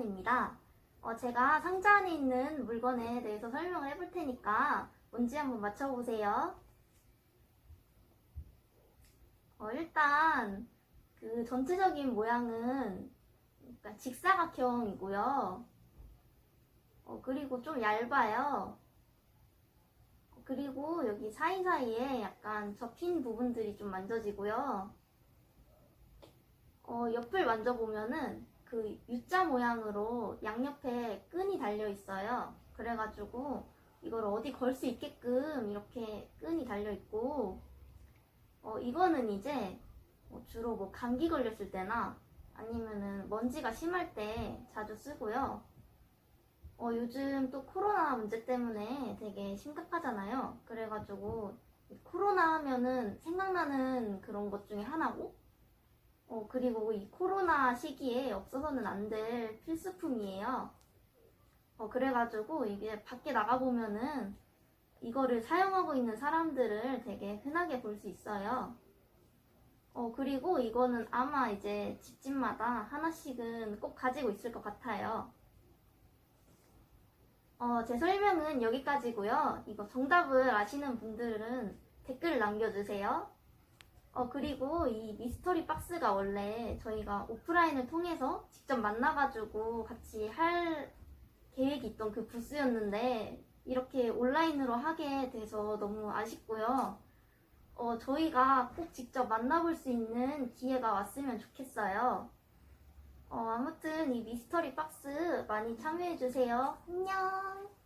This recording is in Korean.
입니다. 어, 제가 상자 안에 있는 물건에 대해서 설명을 해볼 테니까 뭔지 한번 맞춰보세요. 어, 일단 그 전체적인 모양은 약간 직사각형이고요. 어, 그리고 좀 얇아요. 어, 그리고 여기 사이사이에 약간 접힌 부분들이 좀 만져지고요. 어, 옆을 만져보면은 그 U자 모양으로 양옆에 끈이 달려 있어요. 그래가지고 이걸 어디 걸 수 있게끔 이렇게 끈이 달려 있고, 어, 이거는 이제 뭐 주로 뭐 감기 걸렸을 때나 아니면은 먼지가 심할 때 자주 쓰고요. 어, 요즘 또 코로나 문제 때문에 되게 심각하잖아요. 그래가지고 코로나 하면은 생각나는 그런 것 중에 하나고, 어, 그리고 이 코로나 시기에 없어서는 안 될 필수품이에요. 어, 그래가지고 이게 밖에 나가보면은 이거를 사용하고 있는 사람들을 되게 흔하게 볼 수 있어요. 어, 그리고 이거는 아마 이제 집집마다 하나씩은 꼭 가지고 있을 것 같아요. 어, 제 설명은 여기까지고요. 이거 정답을 아시는 분들은 댓글 남겨주세요. 어, 그리고 이 미스터리 박스가 원래 저희가 오프라인을 통해서 직접 만나가지고 같이 할 계획이 있던 그 부스였는데 이렇게 온라인으로 하게 돼서 너무 아쉽고요. 어, 저희가 꼭 직접 만나볼 수 있는 기회가 왔으면 좋겠어요. 어, 아무튼 이 미스터리 박스 많이 참여해주세요. 안녕! 예!